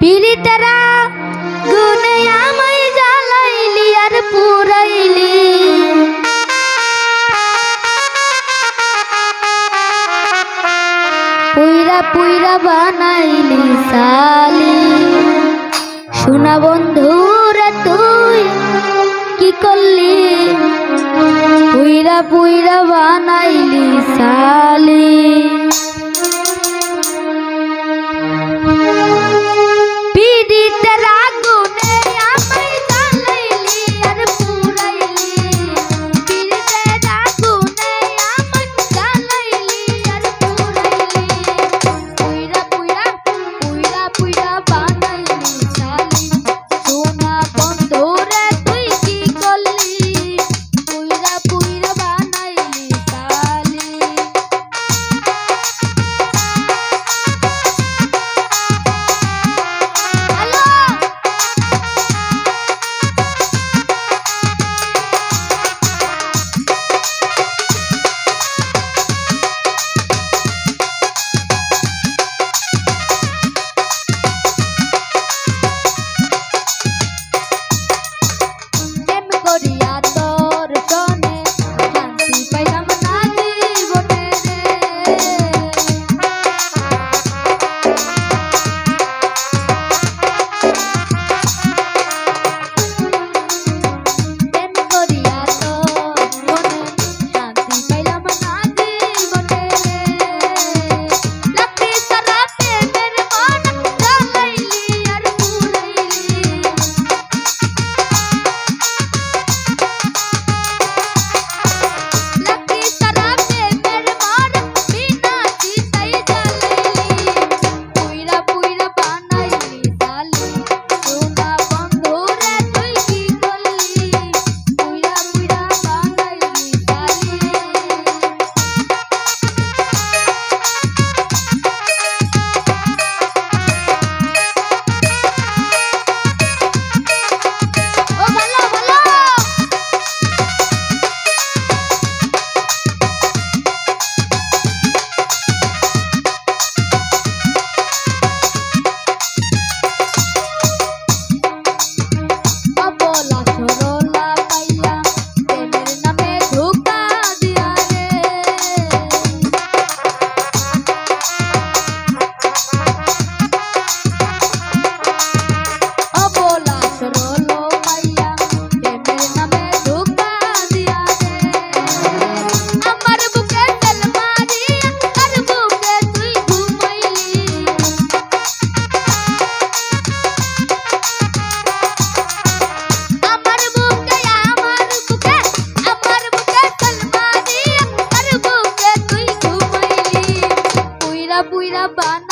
পিরিতেরা গুনে আমায় জ্বালাইলি আর পুরাইলি। পুইরা পুইরা বানাইলি সালি সোনা বন্ধুরা তুই, কি করলি? পুইরা পুইরা বানাইলি সালি buida bana